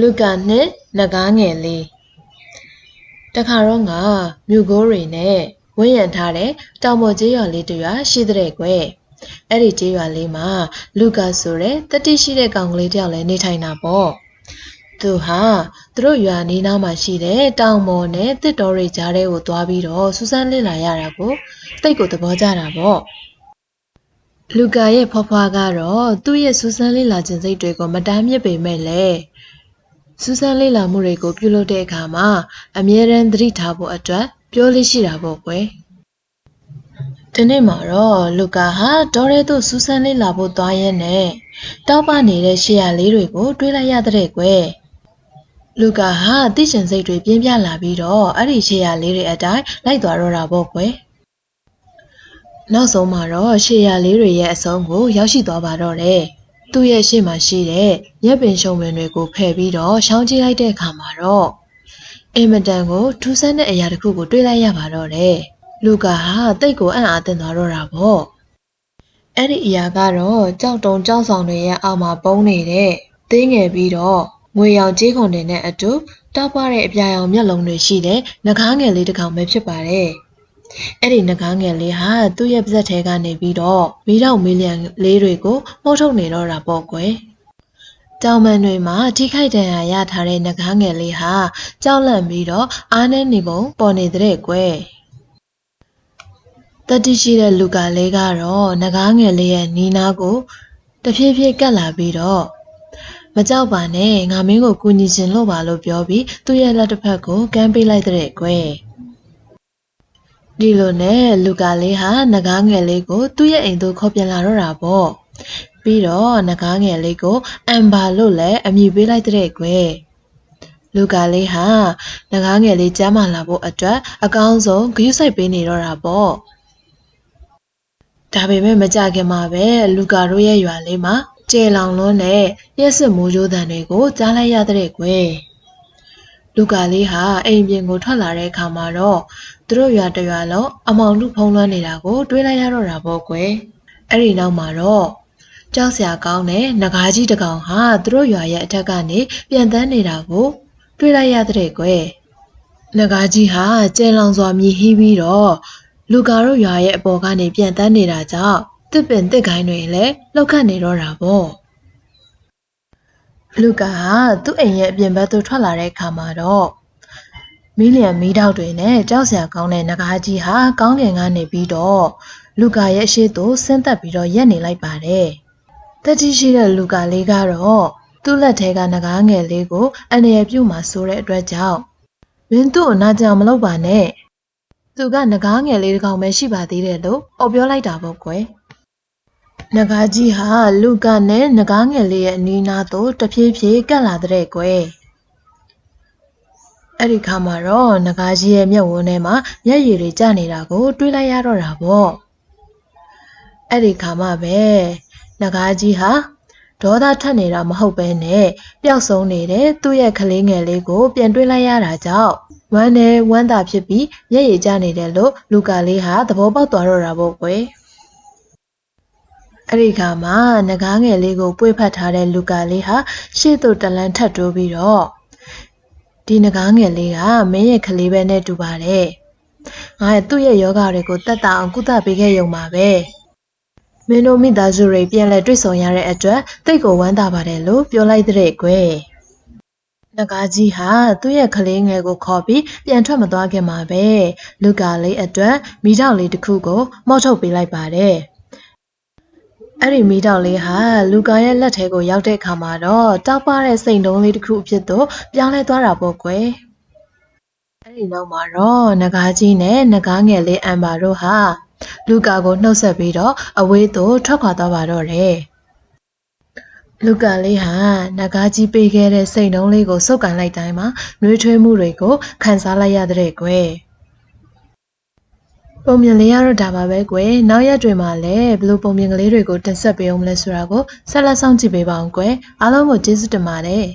လူကာနှင့်နဂါးငယ်လေးတခါတော့ငါမြို့ကိုးတွေနဲ့ဝင်းရံထားတဲ့တောင်ပေါ်ကျေးရွာလေးတစ်ရွာရှိတဲ့ကွယ်အဲ့ဒီကျေးရွာလေးမှာ လူကာဆိုတဲ့တတိရှိတဲ့ကောင်ကလေးတယောက်လည်းနေထိုင်တာပေါ့သူဟာသူတို့ရွာနီးနားမှာရှိတဲ့တောင်ပေါ်နဲ့တစ်တော်တွေကြားထဲကိုသွားပြီးတော့စူးစမ်းလေ့လာရတာကိုတိတ်ကိုသဘောကျတာပေါ့လူကာရဲ့ဖွားဖွားကတော့သူ့ရဲ့စူးစမ်းလေ့လာခြင်းစိတ်တွေကိုမတားမြစ်ပေမဲ့လည်း စူးစမ်းလေ့လာမှုတွေကိုပြုလုပ်တဲ့အခါမှာအမြဲတမ်းသတိထားဖို့အတွက်ပြောလို့ရှိတာပေါ့ကွယ်ဒီနေ့မှာတော့လူကာဟာဒေါ်ရဲတို့စူးစမ်းလေ့လာဖို့သွားရင်းနဲ့တောက်ပနေတဲ့ရှေ့ရလေးတွေကိုတွေးလိုက်ရတဲ့ကွယ်လူကာဟာသိရှင်စိတ်တွေပြင်းပြလာပြီးတော့အဲ့ဒီရှေ့ရလေးတွေအတိုင်းလိုက်သွားတော့တာပေါ့ကွယ်နောက်ဆုံးမှာတော့ရှေ့ရလေးတွေရဲ့အဆုံးကိုရောက်ရှိသွားပါတော့တယ် သူ့ရဲ့ရှေ့မှာရှိတဲ့ရက်ပင်ရှုံပင်တွေကိုဖယ်ပြီးတော့ရှောင်းကြည့်လိုက်တဲ့အခါမှာတော့အင်မတန်ကိုထူးဆန်းတဲ့အရာတစ်ခုကိုတွေ့လိုက်ရပါတော့တယ်လူကာဟာတိတ်ကိုအံ့အားသင့်သွားတော့တာပေါ့အဲ့ဒီအရာကတော့ကြောက်တုံကြောက်ဆောင်တွေရဲ့အောက်မှာပုံနေတဲ့သင်းငယ်ပြီးတော့ငွေရောင်ကြေးခွန်တွေနဲ့အတူတောက်ပတဲ့အပြာရောင်မျက်လုံးတွေရှိတဲ့ငကားငယ်လေးတစ်ကောင်ပဲဖြစ်ပါတယ် အဲ့ဒီငကားငယ်လေးဟာသူ့ရဲ့ပါးစပ်ထဲကနေပြီးတော့မီးတောင်မီလီယံလေးတွေကိုမှုတ်ထုတ်နေတော့တာပေါ့ကွယ်တောင်မန်တွေမှာထိခိုက်ဒဏ်ရာရထားတဲ့ငကားငယ်လေးဟာကြောက်လန့်ပြီးတော့အားနဲ့နေပုံပေါ်နေတဲ့ကွယ်တတိရှိတဲ့လူကလေးကတော့ငကားငယ်လေးရဲ့နီးနားကိုတဖြည်းဖြည်းကပ်လာပြီးတော့မကြောက်ပါနဲ့ငါမင်းကိုကူညီခြင်းလို့ပါလို့ပြောပြီးသူ့ရဲ့လက်တစ်ဖက်ကိုကမ်းပေးလိုက်တဲ့ကွယ် ဒီလိုနဲ့လူကလေးဟာငကားငယ်လေးကိုသူ့ရဲ့အိမ်သို့ခေါ်ပြန်လာတော့တာပေါ့ပြီးတော့ငကားငယ်လေးကိုအမ်ဘာလို့လည်းအမည်ပေးလိုက်တဲ့ကွယ်လူကလေးဟာငကားငယ်လေးကျမ်းမာလာဖို့အတွက်အကောင်းဆုံးဂရုစိုက်ပေးနေတော့တာပေါ့ဒါပေမဲ့မကြခင်မှာပဲလူကာတို့ရဲ့ရွာလေးမှာကျဲလောင်လွန်းတဲ့ရက်စစ်မိုးကြိုးတန်တွေကိုကြားလိုက်ရတဲ့ကွယ် လူကာလေးဟာအိမ်ပြင်ကိုထွက်လာတဲ့အခါမှာတော့သူတို့ရွာတရွာလုံးအမောင်လူဖုံးလွှမ်းနေတာကိုတွေးလိုက်ရတော့တာပေါ့ကွယ်အဲ့ဒီနောက်မှာတော့ကြောက်စရာကောင်းတဲ့ငကားကြီးတစ်ကောင်ဟာသူတို့ရွာရဲ့အထက်ကနေပြန်တန်းနေတာကိုတွေးလိုက်ရတဲ့ကွယ်ငကားကြီးဟာကျဲလောင်စွာမြည်ဟီးပြီးတော့လူကာတို့ရွာရဲ့အပေါ်ကနေပြန်တန်းနေတာကြောင့်တစ်ပင်တစ်ကိုင်းတွေလည်းလှုပ်ခတ်နေတော့တာပေါ့ လူကာဟာသူ့အိမ်ရဲ့အပြင်ဘက်သို့ထွက်လာတဲ့အခါမှာတော့မီလီယံမီးတောက်တွေနဲ့ကြောက်စရာကောင်းတဲ့ငကားကြီးဟာကောင်းကင်ကနေပြီးတော့လူကာရဲ့အရှိသို့ဆင်းသက်ပြီးတော့ရက်နေလိုက်ပါတယ်။တတိရှိတဲ့လူကာလေးကတော့သူ့လက်ထဲကငကားငယ်လေးကိုအနေရပြုတ်မှဆိုတဲ့အတွက်ကြောင့်မင်းသူ့ကိုနာကြံမလုပ်ပါနဲ့သူကငကားငယ်လေးတစ်ကောင်ပဲရှိပါသေးတယ်လို့အော်ပြောလိုက်တာပေါ့ကွယ်။ ငကားကြီးဟာလူကနဲ့ငကားငယ်လေးရဲ့အနီးနားသို့တဖြည်းဖြည်းကပ်လာတဲ့ကွယ်။အဲ့ဒီခါမှာတော့ငကားကြီးရဲ့မျက်ဝန်းထဲမှာမျက်ရည်တွေကျနေတာကိုတွေးလိုက်ရတော့တာပေါ့။အဲ့ဒီခါမှပဲငကားကြီးဟာဒေါသထက်နေတာမဟုတ်ပဲနဲ့ပျောက်ဆုံးနေတဲ့သူ့ရဲ့ကလေးငယ်လေးကို ပြန်တွေးလိုက်ရတာကြောင့်ဝမ်းနဲ့ဝမ်းသာဖြစ်ပြီးမျက်ရည်ကျနေတယ်လို့လူကာလေးဟာသဘောပေါက်သွားတော့တာပေါ့ကွယ် အဲ့ဒီခါမှာငကားငယ်လေးကိုပွေ့ဖက်ထားတဲ့လူကာလေးဟာရှေ့သို့တလန်းထပ်တိုးပြီးတော့ဒီငကားငယ်လေးကမင်းရဲ့ကလေးပဲနဲ့တူပါတယ်ငါရဲ့သူ့ရဲ့ယောဂတွေကိုတက်တာအောင်ကုသပေးခဲ့ရုံပါပဲမင်းတို့မိသားစုတွေပြန်လဲတွေ့ဆုံရတဲ့အတွက်တိတ်ကိုဝမ်းသာပါတယ်လို့ပြောလိုက်တဲ့ကွယ်နဂါကြီးဟာသူ့ရဲ့ကလေးငယ်ကိုခေါ်ပြီးပြန်ထွက်မသွားခင်မှာပဲလူကာလေးအတွက်မိတောက်လေးတစ်ခုကိုမော့ထုတ်ပေးလိုက်ပါတယ် အဲ့ဒီမိတောက်လေးဟာလူကာရဲ့လက်ထဲကိုရောက်တဲ့အခါမှာတော့တောက်ပတဲ့စိန်တုံးလေးတစ်ခုအဖြစ်သို့ပြောင်းလဲသွားတာပေါ့ကွယ်အဲ့ဒီနောက်မှာတော့နဂါကြီးနဲ့နဂါငယ်လေးအမ်ဘာတို့ဟာလူကာကိုနှုတ်ဆက်ပြီးတော့အဝေးသို့ထွက်ခွာသွားပါတော့တယ်လူကလေးဟာနဂါကြီးပေးခဲ့တဲ့စိတ်နှုံးလေးကိုစုပ်ကန်လိုက်တိုင်းမှာနှွေးထွေးမှုတွေကိုခံစားလိုက်ရတဲ့ကွယ် ပုံမြင်လေးရတော့ဒါပါပဲကွယ်နောက်ရက်တွေမှာလည်းဘလို့ပုံမြင်ကလေးတွေကိုတင်ဆက်ပေးအောင်မလဲဆိုတာကိုဆက်လက်ဆောင်ကြည့်ပေးပါအောင်ကွယ်အားလုံးကိုကျေးဇူးတင်ပါတယ်